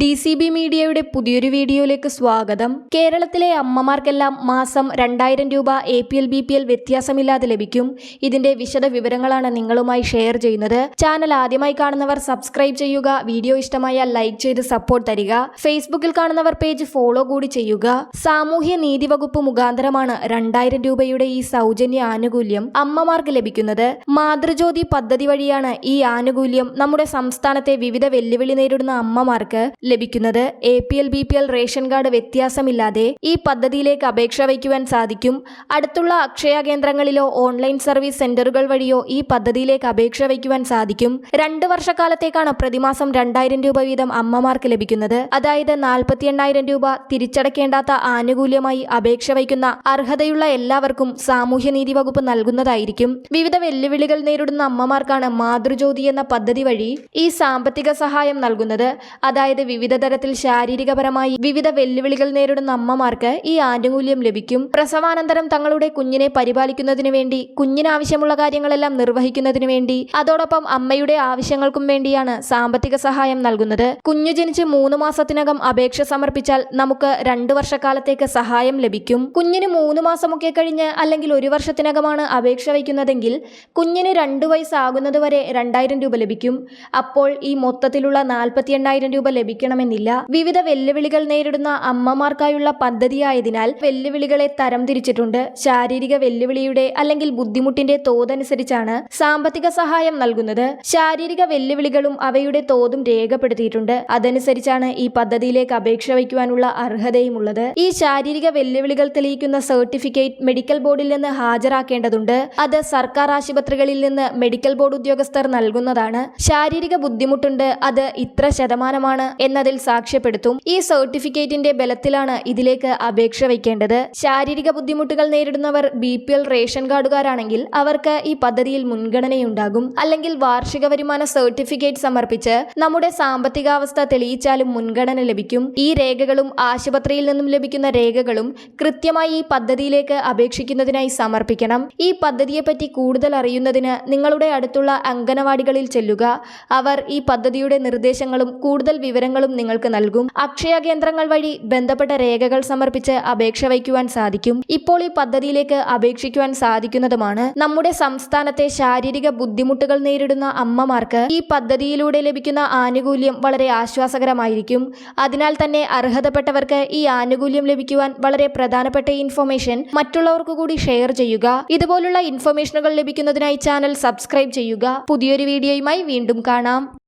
D C B മീഡിയയുടെ പുതിയൊരു വീഡിയോയിലേക്ക് സ്വാഗതം. കേരളത്തിലെ അമ്മമാർക്കെല്ലാം മാസം രണ്ടായിരം രൂപ A P L B P L വ്യത്യാസമില്ലാതെ ലഭിക്കും. ഇതിന്റെ വിശദ വിവരങ്ങളാണ് നിങ്ങളുമായി ഷെയർ ചെയ്യുന്നത്. ചാനൽ ആദ്യമായി കാണുന്നവർ സബ്സ്ക്രൈബ് ചെയ്യുക വീഡിയോ ഇഷ്ടമായ ലൈക്ക് ചെയ്ത് സപ്പോർട്ട് തരിക ഫേസ്ബുക്കിൽ കാണുന്നവർ പേജ് ഫോളോ കൂടി ചെയ്യുക. സാമൂഹ്യ നീതി വകുപ്പ് മുഖാന്തരമാണ് രണ്ടായിരം രൂപയുടെ ഈ സൗജന്യ ആനുകൂല്യം അമ്മമാർക്ക് ലഭിക്കുന്നത്. മാതൃജ്യോതി പദ്ധതി വഴിയാണ് ഈ ആനുകൂല്യം നമ്മുടെ സംസ്ഥാനത്തെ വിവിധ വെല്ലുവിളി നേരിടുന്ന അമ്മമാർക്ക് ലഭിക്കുന്നത്. A P L B P L ration card വ്യത്യാസമില്ലാതെ ഈ പദ്ധതിയിലേക്ക് അപേക്ഷ വയ്ക്കുവാൻ സാധിക്കും. അടുത്തുള്ള അക്ഷയ കേന്ദ്രങ്ങളിലോ ഓൺലൈൻ സർവീസ് സെന്ററുകൾ വഴിയോ ഈ പദ്ധതിയിലേക്ക് അപേക്ഷ വയ്ക്കുവാൻ സാധിക്കും. രണ്ട് വർഷക്കാലത്തേക്കാണ് പ്രതിമാസം രണ്ടായിരം രൂപ വീതം അമ്മമാർക്ക് ലഭിക്കുന്നത്. അതായത് നാൽപ്പത്തി എണ്ണായിരം രൂപ തിരിച്ചടക്കേണ്ടാത്ത ആനുകൂല്യമായി അപേക്ഷ വയ്ക്കുന്ന അർഹതയുള്ള എല്ലാവർക്കും സാമൂഹ്യനീതി വകുപ്പ് നൽകുന്നതായിരിക്കും. വിവിധ വെല്ലുവിളികൾ നേരിടുന്ന അമ്മമാർക്കാണ് മാതൃജ്യോതി എന്ന പദ്ധതി വഴി ഈ സാമ്പത്തിക സഹായം നൽകുന്നത്. അതായത് വിവിധ തരത്തിൽ ശാരീരികപരമായി വിവിധ വെല്ലുവിളികൾ നേരിടുന്ന അമ്മമാർക്ക് ഈ ആനുകൂല്യം ലഭിക്കും. പ്രസവാനന്തരം തങ്ങളുടെ കുഞ്ഞിനെ പരിപാലിക്കുന്നതിനു വേണ്ടി കുഞ്ഞിനാവശ്യമുള്ള കാര്യങ്ങളെല്ലാം നിർവഹിക്കുന്നതിനു വേണ്ടി അതോടൊപ്പം അമ്മയുടെ ആവശ്യങ്ങൾക്കും വേണ്ടിയാണ് സാമ്പത്തിക സഹായം നൽകുന്നത്. കുഞ്ഞു ജനിച്ച് മൂന്ന് മാസത്തിനകം അപേക്ഷ സമർപ്പിച്ചാൽ നമുക്ക് രണ്ടു വർഷക്കാലത്തേക്ക് സഹായം ലഭിക്കും. കുഞ്ഞിന് മൂന്ന് മാസമൊക്കെ കഴിഞ്ഞ് അല്ലെങ്കിൽ ഒരു വർഷത്തിനകമാണ് അപേക്ഷ വയ്ക്കുന്നതെങ്കിൽ കുഞ്ഞിന് രണ്ടു വയസ്സാകുന്നത് വരെ രണ്ടായിരം രൂപ ലഭിക്കും. അപ്പോൾ ഈ മൊത്തത്തിലുള്ള നാൽപ്പത്തി രൂപ രൂപ ലഭിക്കണമെന്നില്ല വിവിധ വെല്ലുവിളികൾ നേരിടുന്ന അമ്മമാർക്കായുള്ള പദ്ധതിയായതിനാൽ വെല്ലുവിളികളെ തരംതിരിച്ചിട്ടുണ്ട് ശാരീരിക വെല്ലുവിളിയുടെ അല്ലെങ്കിൽ ബുദ്ധിമുട്ടിന്റെ തോതനുസരിച്ചാണ് സാമ്പത്തിക സഹായം നൽകുന്നത്. ശാരീരിക വെല്ലുവിളികളും അവയുടെ തോതും രേഖപ്പെടുത്തിയിട്ടുണ്ട്. അതനുസരിച്ചാണ് ഈ പദ്ധതിയിലേക്ക് അപേക്ഷ വയ്ക്കുവാനുള്ള അർഹതയുമുള്ളത്. ഈ ശാരീരിക വെല്ലുവിളികൾ തെളിയിക്കുന്ന സർട്ടിഫിക്കറ്റ് മെഡിക്കൽ ബോർഡിൽ നിന്ന് ഹാജരാക്കേണ്ടതുണ്ട്. അത് സർക്കാർ ആശുപത്രികളിൽ നിന്ന് മെഡിക്കൽ ബോർഡ് ഉദ്യോഗസ്ഥർ നൽകുന്നതാണ്. ശാരീരിക ബുദ്ധിമുട്ടുണ്ട്. അത് ഇത്ര ശതമാനമാണ് എന്നതിൽ സാക്ഷ്യപ്പെടുത്തും. ഈ സർട്ടിഫിക്കറ്റിന്റെ ബലത്തിലാണ് ഇതിലേക്ക് അപേക്ഷ വയ്ക്കേണ്ടത്. ശാരീരിക ബുദ്ധിമുട്ടുകൾ നേരിടുന്നവർ ബി റേഷൻ കാർഡുകാരാണെങ്കിൽ അവർക്ക് ഈ പദ്ധതിയിൽ മുൻഗണനയുണ്ടാകും. അല്ലെങ്കിൽ വാർഷിക വരുമാന സർട്ടിഫിക്കറ്റ് സമർപ്പിച്ച് നമ്മുടെ സാമ്പത്തികാവസ്ഥ തെളിയിച്ചാലും മുൻഗണന ലഭിക്കും. ഈ രേഖകളും ആശുപത്രിയിൽ നിന്നും ലഭിക്കുന്ന രേഖകളും കൃത്യമായി ഈ പദ്ധതിയിലേക്ക് അപേക്ഷിക്കുന്നതിനായി സമർപ്പിക്കണം. ഈ പദ്ധതിയെപ്പറ്റി കൂടുതൽ അറിയുന്നതിന് നിങ്ങളുടെ അടുത്തുള്ള അംഗനവാടികളിൽ ചെല്ലുക. അവർ ഈ പദ്ധതിയുടെ നിർദ്ദേശങ്ങളും കൂടുതൽ വിവരങ്ങളും നിങ്ങൾക്ക് നൽകും. അക്ഷയ കേന്ദ്രങ്ങൾ വഴി ബന്ധപ്പെട്ട രേഖകൾ സമർപ്പിച്ച് അപേക്ഷ വയ്ക്കുവാൻ സാധിക്കും. ഇപ്പോൾ ഈ പദ്ധതിയിലേക്ക് അപേക്ഷിക്കുവാൻ സാധിക്കുന്നതുമാണ് നമ്മുടെ സംസ്ഥാനത്തെ ശാരീരിക ബുദ്ധിമുട്ടുകൾ നേരിടുന്ന അമ്മമാർക്ക് ഈ പദ്ധതിയിലൂടെ ലഭിക്കുന്ന ആനുകൂല്യം വളരെ ആശ്വാസകരമായിരിക്കും. അതിനാൽ തന്നെ അർഹതപ്പെട്ടവർക്ക് ഈ ആനുകൂല്യം ലഭിക്കുവാൻ വളരെ പ്രധാനപ്പെട്ട ഇൻഫർമേഷൻ മറ്റുള്ളവർക്ക് കൂടി ഷെയർ ചെയ്യുക. ഇതുപോലുള്ള ഇൻഫർമേഷനുകൾ ലഭിക്കുന്നതിനായി ചാനൽ സബ്സ്ക്രൈബ് ചെയ്യുക. പുതിയൊരു വീഡിയോയുമായി വീണ്ടും കാണാം.